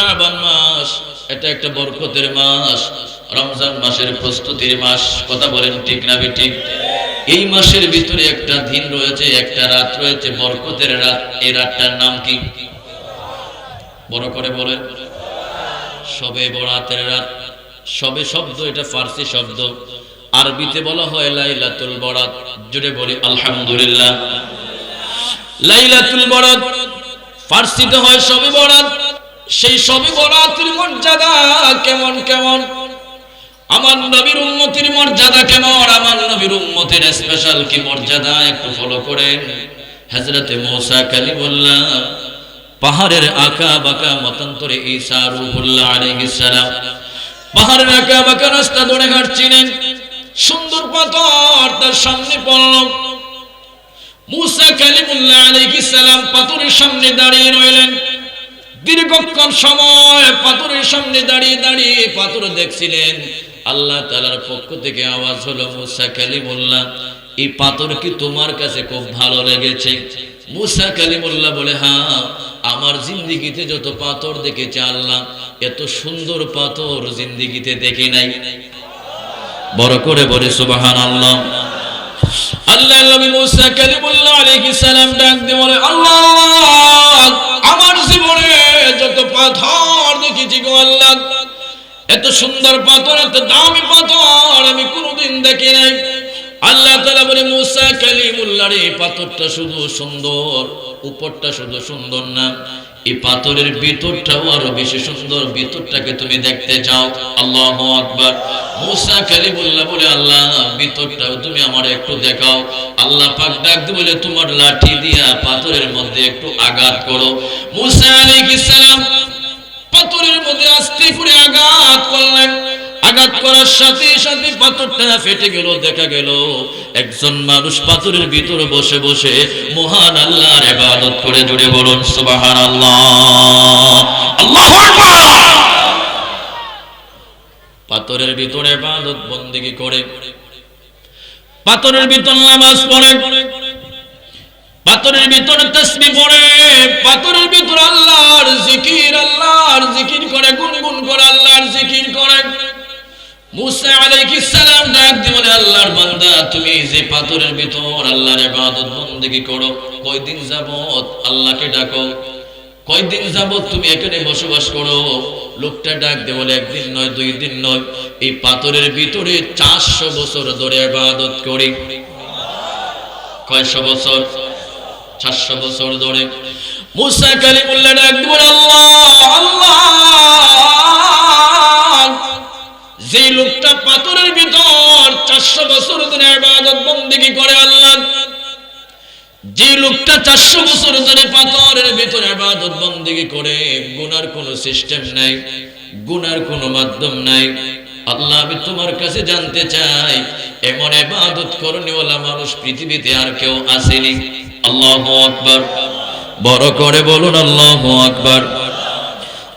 শাবান মাস, এটা একটা বরকতের মাস। রমজান মাসের প্রস্তুতির মাস, কথা বলেন ঠিক না ঠিক এই মাসের ভিতরে একটা দিন রয়েছে, একটা রাত রয়েছে, বরকতের রাত। এই রাতটার নাম কি? বড় করে বলেন। সবে বরাতের রাত। সবে শব্দ, এটা ফার্সি শব্দ। আরবিতে বলা হয় লাইলাতুল বরাত। জুড়ে বলি, আলহামদুলিল্লাহ। লাইলাতুল বরাত, ফার্সিতে হয় সবে বরাত। সেই সবে বরাতের মর্যাদা কেমন কেমন? আমার নবীর উম্মতির মর্যাদা কেমন? আমার নবীর উম্মতের স্পেশাল কি মর্যাদা? একটু ফলো করে হযরতে মূসা কালিমুল্লাহ, পাহাড়ের আঁকা বাঁকা মতান্তরে ঈসা রূহুল্লাহ আলাইহিস সালাম, পাহাড়ের আঁকা বাঁকা রাস্তা ধরে হাঁটছিলেন। সুন্দর পাথর তার সামনে পড়ল। মুসা কালিমুল্লাহ আলাইহিস সালাম পাথরের সামনে দাঁড়িয়ে রইলেন। দীর্ঘক্ষণ সময় পাথরের সামনে দাঁড়িয়ে দাঁড়িয়ে পাথর দেখছিলেন। আল্লাহ তালার পক্ষ থেকে আওয়াজ হলো, মুসা কালিমুল্লাহ, এই পাথর কি তোমার কাছে খুব ভালো লেগেছে? মুসা কালিমুল্লাহ বলে হ্যাঁ আমার জিন্দিগিতে যত পাথর দেখেছে, আল্লাহ, এত সুন্দর পাথর জিন্দিগিতে দেখি নাই। বড় করে বলে সুবাহান আল্লাহ আল্লাহ নবী মুসা কালিমুল্লাহ আলাইহিস সালাম ডাক দিয়ে বলে, আল্লাহ, আমার জীবনে যত পাথর দেখেছি গো আল্লাহ, এত সুন্দর পাথর, এত দামি পাথর আমি কোনোদিন দেখি নাই। আল্লাহ তাআলা বলে, মুসা কালিমুল্লাহ রে পাথরটা শুধু সুন্দর, উপরটা শুধু সুন্দর না এই পাথরের ভিতরটাও আরও বেশি সুন্দর, ভিতরটাকে তুমি দেখতে চাও। আল্লাহ আকবার। মুসা কালিমুল্লাহ বলে, আল্লাহ, ভিতরটাও তুমি আমার একটু দেখাও। আল্লাহ পাক ডাক বলে, তোমার লাঠি দিয়া পাথরের মধ্যে একটু আঘাত করো। মুসা আলাইহিস সালাম পাথরের মধ্যে আস্তে করে আঘাত করলেন। আঘাত করার সাথে সাথে পাথরটা ফেটে গেল, দেখা গেল একজন মানুষ পাথরের ভিতরে বসে বসে মহান আল্লাহর ইবাদত করে জুড়ে বলুন, সুবহানাল্লাহ। আল্লাহু আকবার! পাথরের ভিতরে ইবাদত বন্দেগী করে। পাথরের ভিতর নামাজ পড়ে। পাথরের ভিতরে তসবি পড়ে। পাথরের ভিতরে আল্লাহর জিকির আল্লাহর জিকির করে, গুনগুন করে, আল্লাহর জিকির করে। মুসা আলাইহিস সালাম ডাক দিয়ে বলে, আল্লাহর বান্দা, তুমি যে পাথরের ভিতর আল্লাহর ইবাদত বندگی করো, কয়দিন যাবত আল্লাহকে ডাকো, কয়দিন যাবত তুমি এখানে বসবাস করো? লোকটা ডাক দিয়ে বলে, একদিন নয়, দুই দিন নয়, এই পাথরের ভিতরে চারশো বছর ধরে ইবাদত করি। কয়শো বছর? চারশো বছর ধরে। মুসা কালিমুল্লাহ ডাক দিয়ে বলে, আল্লাহ আল্লাহ যে লোকটা পাথরের ভিতর চারশো বছর ধরে ইবাদত বন্দেগী করে আল্লাহ যে লোকটা চারশো বছর ধরে পাথরের ভিতরে ইবাদত বন্দেগী করে, গুনার কোনো সিস্টেম নাই, গুনার কোনো মাধ্যম নাই। আল্লাহ, আমি তোমার কাছে জানতে চাই, এমন ইবাদত করণীওয়ালা মানুষ পৃথিবীতে আর কেউ আসেনি। আল্লাহু আকবার। বড় করে বলুন, আল্লাহু আকবার।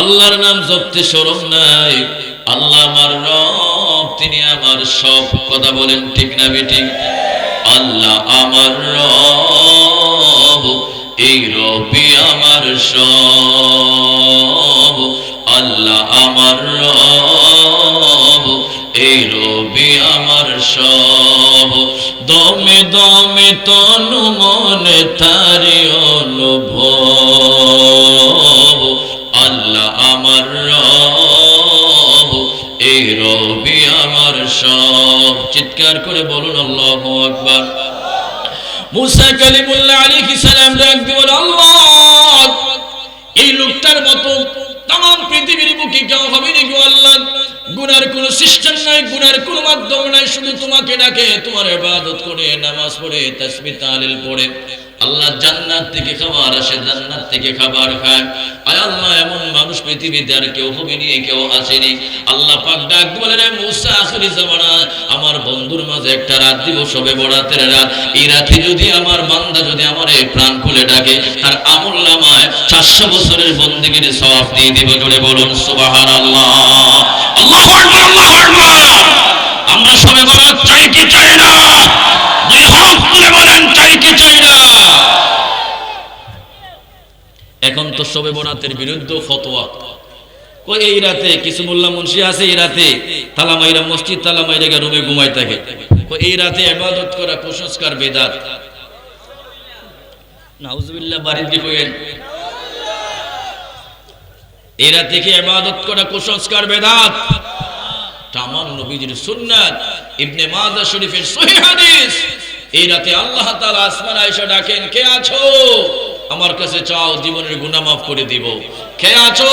আল্লাহর নাম জপতে সরম নাই। আল্লাহ আমার রব, তিনি আমার সব কথা বলেন, ঠিক না বেঠিক আল্লাহ আমার রব, এই রবি আমার সব। আল্লাহ আমার রব, এই রবি আমার সব। দমে দমে তনু মনে তারি অনুভব চিৎকার করে বলুন, আল্লাহ আকবার। মুসা কালিমুল্লাহ আলী আল্লাহ! এই লোকটার মতো তাম পৃথিবীর বুকে কেউ হবে নি গো আল্লাহ? গুনার কোনো সিস্টেম নাই, গুনার কোনো মাধ্যম নাই, শুধু তোমাকে ডাকে, তোমার ইবাদত করে, নামাজ পড়ে, তাসবিহ তাহলিল পড়ে। আল্লাহ জান্নাত থেকে খাবার আসে, জান্নাত থেকে খাবার খায়। আয় আল্লাহ, এমন মানুষ পৃথিবীতে আর কেউ হবে নি, কেউ আসেনি আল্লাহ পাক ডাক বলে রে মুসা, আখরি জামানা আমার বন্ধুর মাঝে একটা রাত দিব, সবে বড়াতের রাত। এই রাতে যদি আমার বান্দা যদি আমার এই প্রাণ খুলে ডাকে, তার আমল নামায় চারশো বছরের বন্দিগির সওয়াব দিয়ে দিব। জোরে বলুন, সুবহানাল্লাহ। আল্লাহু আকবার, আল্লাহু আকবার আমরা সবে বরাত চাই কি চাই না দুই হাত তুলে বলেন চাই কি চাই না এখন তো সবে বরাতের বিরুদ্ধে ফতোয়া। কই এই রাতে কিছু মোল্লা মুন্সি আছে, এই রাতে তালামাইরা মসজিদ তালামাইরা গিয়ে রুমে ঘুমাই থাকে। কই এই রাতে ইবাদত করা কুসংস্কার, বেদাত। নাউজুবিল্লাহ বাড়িতে কইেন এই রাতে কি ইবাদত করা কুসংস্কার, বেদাত? তামান নবীজির সুন্নাত, ইবনে মাদা শরীফের সহিহ হাদিস। এই রাতে আল্লাহ তাআলা আসমান আয়েশা ডাকেন, কে আছো? আমার কাছে চাও, জীবনের গুনাহ মাফ করে দিব। কে আছো?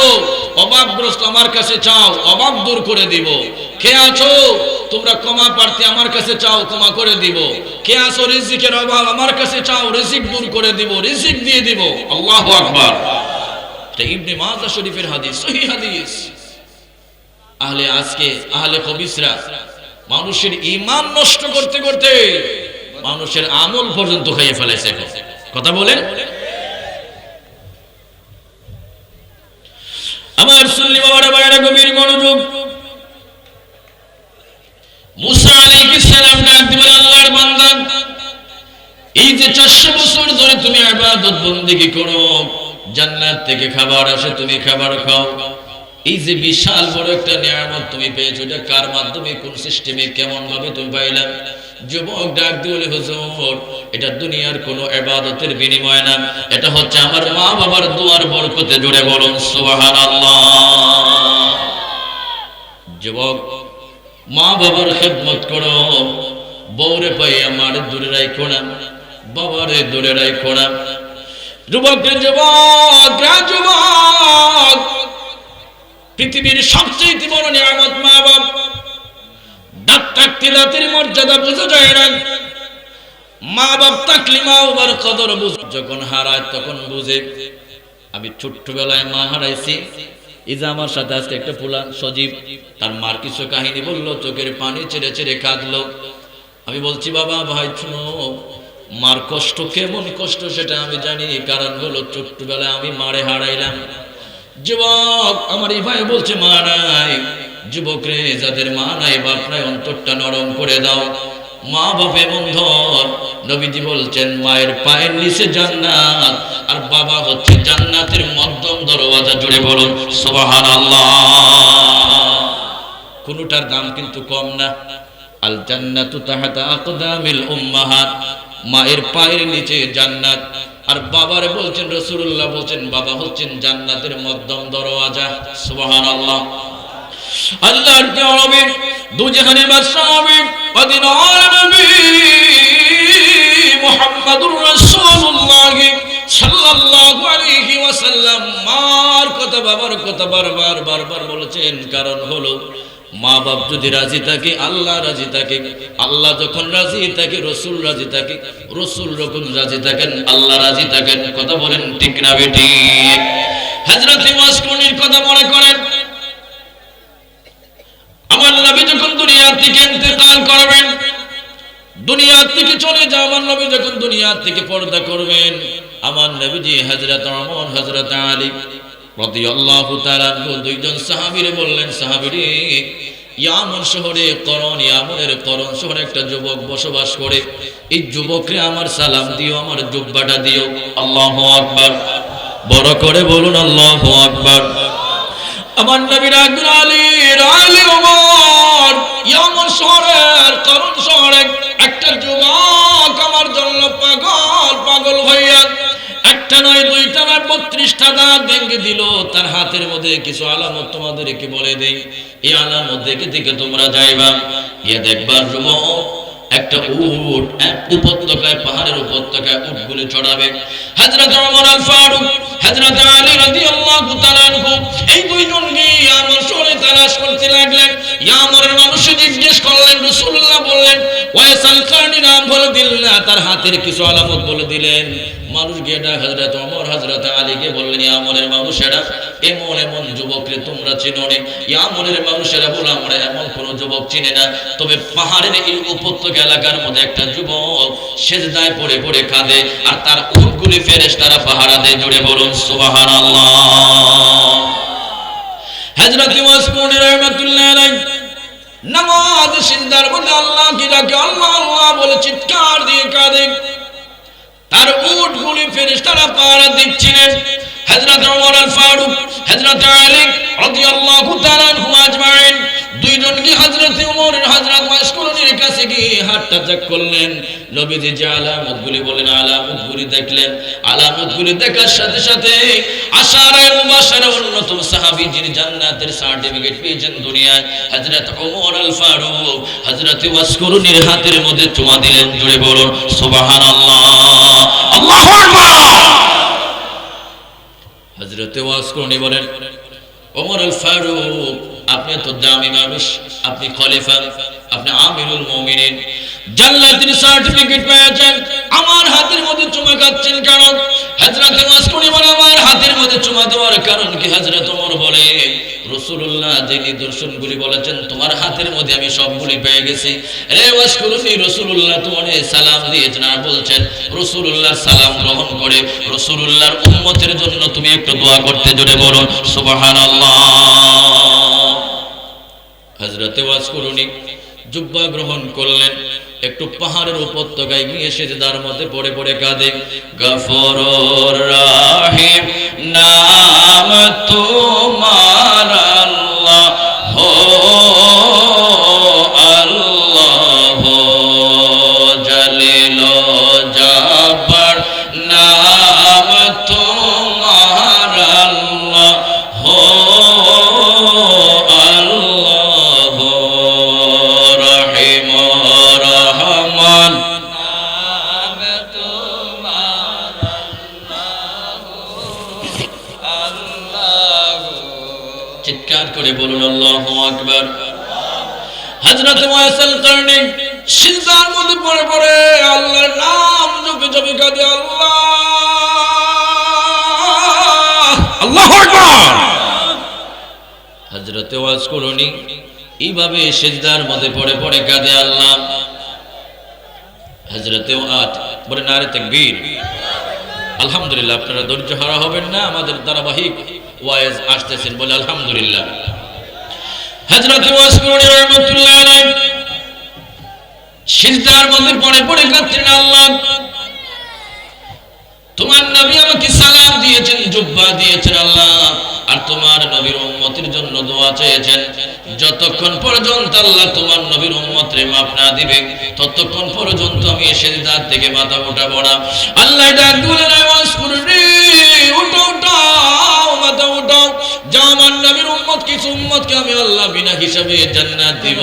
অভাবগ্রস্ত আমার কাছে চাও, অভাব দূর করে দিব। কে আছো? তোমরা ক্ষমা প্রার্থী আমার কাছে চাও, ক্ষমা করে দিব। কে আছো? রিজিকের অভাব আমার কাছে চাও, রিজিক দূর করে দিব, রিজিক দিয়ে দিব। আল্লাহু আকবার। এটা ইবনে মাদা শরীফের হাদিস সহিহ হাদিস। আহলে আজকে, আহলে কবিসরা মানুষের ইমান নষ্ট করতে করতে মানুষের আমল পর্যন্ত খাইয়ে ফেলেছে কথা বলেন? আমার সুন্নি বাবারা বাইরা গভীর মনোযোগ। মুসা আলাইহিস সালাম ডাক দিবেন, আল্লাহর বান্দা। এই যে চারশো বছর ধরে তুমি ইবাদত বন্দেগী করো, জান্নাত থেকে খাবার আসে, তুমি খাবার খাও। এই যে বিশাল বড় একটা নিয়ামত তুমি পেয়েছ, এটা কার মাধ্যমে, কোন সিস্টেমে কেমন ভাবে তুমি পাইলাম যুবক ডাক দিলে হুজুর, এটা দুনিয়ার বিনিময় না। এটা হচ্ছে আমার মা বাবার দুয়ার বরকতে জুড়ে বলুন যুবক, মা বাবার খেদমত করো। বউরে পাই আমার দূরে রাখো না, বাবারে দূরে যুবক যুবক যুবক পৃথিবীর সবচেয়ে বড় নিয়ামত মা বাপ দাঁত থাকতে মর্যাদা বোঝা যায় না মা বাপ থাকলে কদর বুঝ যখন হারায় তখন বুঝে। আমি ছোট্টবেলায় মা হারাইছি। এই যে আমার সাথে আজকে একটা পোলা সজীব, তার মার কিছু কাহিনী বলল, চোখের পানি ছেড়ে ছেড়ে কাঁদলো। আমি বলছি, বাবা, ভাই, শুনো, মার কষ্ট কেমন কষ্ট সেটা আমি জানি। কারণ হলো ছোট্টবেলায় আমি মারে হারাইলাম। যুবক, আমার এই ভাই বলছে, মা নাই। যুবক রে যাদের মা নাই বাপ নাই অন্তরটা নরম করে দাও। মা বাপে বন্ধন নবীজি বলছেন, মায়ের পায়ের নিচে জান্নাত, আর বাবা হচ্ছে জান্নাতের মধ্যম দরওয়াজা জুড়ে বলুন, সুবহানাল্লাহ। কোনটার দাম কিন্তু কম না। আল জান্নাতু তাহাতা আকদামিল উম্মাহাত, মায়ের পায়ের নিচে জান্নাত আর বাবারে বলছেন রসুল্লাহ বলছেন, বাবা হচ্ছেন জান্নাতের মধ্যম দরওয়াজা, সুবহানাল্লাহ। আল্লাহর কি সাল্লাল্লাহু ওয়াসাল্লাম মার কথা বাবার কথা বারবার বারবার বলেছেন, কারণ হলো মা বাপ যদি রাজি থাকে, আল্লাহ রাজি থাকে, আল্লাহ যখন রাজি থাকে, রসুল রাজি থাকে, রসুল যখন রাজি থাকেন, আল্লাহ রাজি থাকেন, কথা বলেন ঠিক না বেটি? হজরত কথা মনে করেন, আমার নবী যখন দুনিয়া থেকে ইন্তেকাল করবেন দুনিয়া থেকে চলে যা আমার নবী যখন দুনিয়ার থেকে পর্দা করবেন, আমার নবীজি হজরত আমন হজরত আলী বসবাস করে। এই আমার সালাম দিও, আমার দিও। আল্লাহু বড় করে বলুন, আল্লাহু আমার নবীর আলী আলী মধ্যে কিছু আলামত তোমাদেরকে বলে দেই। এই আলামত দেখে দেখে তোমরা যাইবা। ইয়ে দেখবার যুবক একটা উট, এক উপত্যকায়, পাহাড়ের উপত্যকায় উট গুলি চড়াবে। হযরত ওমর আল ফারুক, হযরত আলী রাদিয়াল্লাহু তাআলা এই দুইজন গিয়ে আমার তালাশ করতে লাগলেন। ইয়ামরের মানুষ জিজ্ঞেস করলেন, রাসূলুল্লাহ বললেন ওয়াইসাল নাম বলে দিলেন তার হাতের কিছু আলামত বলে দিলেন। মানুষ গিয়ে ডাক, হযরত ওমর, হযরত আলীকে বললেন, ইয়ামরের মানুষেরা, এমন এমন যুবকরে তোমরা চিনো নে। ইয়ামরের মানুষেরা বলে, আমরা এমন কোন যুবক চিনে না। তবে পাহাড়ের এই উপত্যকা এলাকার মধ্যে একটা যুবক সেজদায় পড়ে পড়ে কাঁদে, আর তার উটগুলি ফেরেশতারা পাহারা দেয় জুড়ে বলুন, সুবহানাল্লাহ। হযরত মাসউদ রাহমাতুল্লাহ আলাইহি নামাজ সিজদার মধ্যে আল্লাহ কি ডাকে, আল্লাহ আল্লাহ বলে, চিৎকার দিয়ে কাঁদে। তার উট গুলি ফেরেশতারা পাহারা দিচ্ছিলেন। হযরত ওমর আল ফারুক হযরত আলী রাদিয়াল্লাহু তাআলা আজমাইন। দুইজন কি হযরত ওমর হযরত গিয়ে হাতটা চেক করলেন। নবীজি যে আলামতগুলি বলেন, আলামতগুলি দেখলেন। আলামতগুলি দেখার সাথে সাথে অন্যতম যিনি জান্নাতের সার্টিফিকেট পেয়েছেন দুনিয়ায়, হযরত ওমর আল ফারুক হযরত ওয়াসকুরনির হাতের মধ্যে চুমা দিলেন। জুড়ে বলুন, সুবহানাল্লাহ। আল্লাহু আকবার। হজরতে ওয়াজ করনি বলেন, ওমর আল ফারুক আপনি তো দামি মানুষ, আপনি খলিফা, আপনি আমিরুল মুমিনিন। জান্নাতের সার্টিফিকেট পেয়েছেন। আমার হাতের মধ্যে চুমা খাচ্ছেন কেন? হযরতে ওয়াজ করনি বলে, আমার হাতের মধ্যে চুমা দেওয়ার কারণ কি? ওমর বলে যে নিদর্শনগুলি বলেছেন, তোমার হাতের মধ্যে আমি সবগুলি পেয়ে গেছি। রে সালাম দিয়েছেন আর বলছেন সালাম গ্রহণ করে জন্য তুমি একটু দোয়া করতে জোরে বলো সুবহানাল্লাহ। হযরতে ওয়াজ করুনি, জুব্বা গ্রহণ করলেন, একটু পাহাড়ের উপত্যকায় নিয়ে গিয়ে তার মধ্যে পড়ে পড়ে কাঁদে গফর রাহিম, নাম তোমার করে বলুন আল্লাহ আকবার। ওয়াসাল সিজদার মধ্যে পড়ে পড়ে আল্লাহর নাম জপে জপে কাঁদে আল্লাহ। আল্লাহু আকবার। হযরত ওয়াজ করনি এইভাবে সিজদার মধ্যে পড়ে পড়ে কাঁদে আল্লাহ। হযরতে ওয়াত বলে নারে তাকবীর। আলহামদুলিল্লাহ আপনারা ধৈর্য হারা হবেন না আমাদের ধারাবাহিক ওয়াইজ আসতেছেন বলে আলহামদুলিল্লাহ। হযরত ওয়াজ করনি রাহমাতুল্লাহ আলাইহি সিজদার মধ্যে পড়ে পড়ে কাঁদতেন আল্লাহ তোমার নবী আমাকে সালাম দিয়েছেন, জুব্বা দিয়েছেন, আল্লাহ। আর তোমার নবীর উম্মতের জন্য দোয়া চেয়েছেন। যতক্ষণ পর্যন্ত আল্লাহ তোমার নবীর উম্মতরে মাফ না দিবে, ততক্ষণ পর্যন্ত আমি এসে দাঁত থেকে মাথা উঠাবো না। আল্লাহ ডাক দিলেন, আওয়াজ করে উঠো উঠাও মাথা উঠাও যা আমার নবীর উম্মত কিছু উম্মতকে আমি আল্লাহ বিনা হিসাবে জান্নাত দিব।